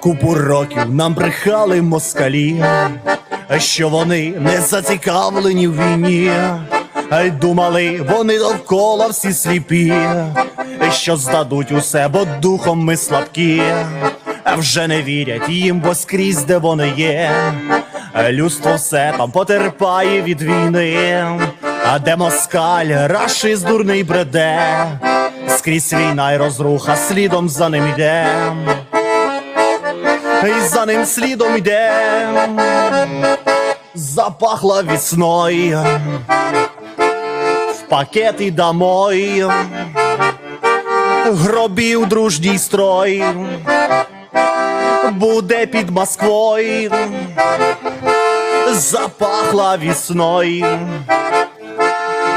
Купу років нам брехали москалі, що вони не зацікавлені в війні, Й думали, вони довкола всі сліпі, що здадуть усе, бо духом ми слабкі, а вже не вірять їм, бо скрізь, де вони є. Людство все там потерпає від війни, а де москаль, рашист дурний бреде, скрізь війна й розруха, слідом за ним йде. І за ним слідом йде, запахла весною, в пакети домой, гробів дружній строй, буде під Москвою, запахла весною,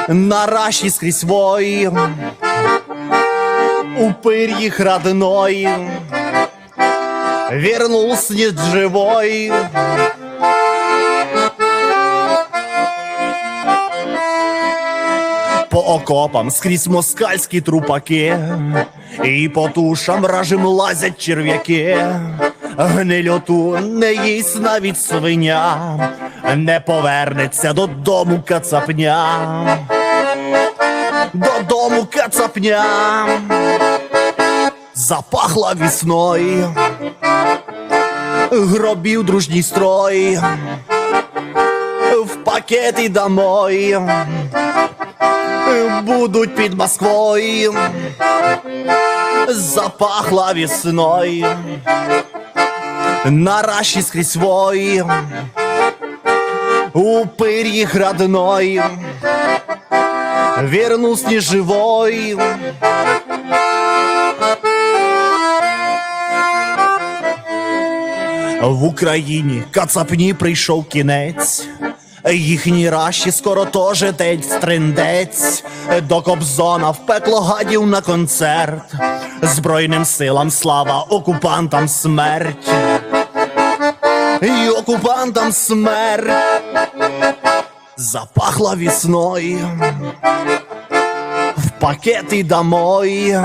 нараші скрізь вой, упырь їх родной, вернулся не живой. По окопам скрізь москальські трупаки, і по тушам ражим лазять черв'яки. Гнильоту не їсть навіть свиня, не повернеться додому кацапня. Додому кацапня. Запахла весною гробів дружній строй, в пакети домой будуть під Москвою, запахла весною, на раші скрізь вой, упырь їх родной, вернулся не живой. В Україні кацапні прийшов кінець. Їхні раші скоро теж десь триндець до Кобзона в пекло гадів на концерт. Збройним силам слава, окупантам смерть. І окупантам смерть. Запахла весною в пакети домой,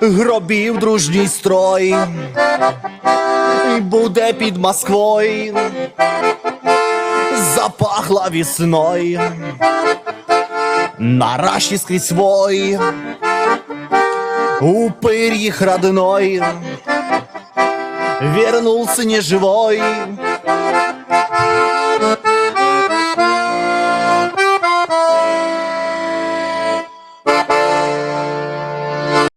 гробів дружній строй. Буде під Москвою, запахла весною, на раші скрізь свой, упырь їх родной, вернулся не живой.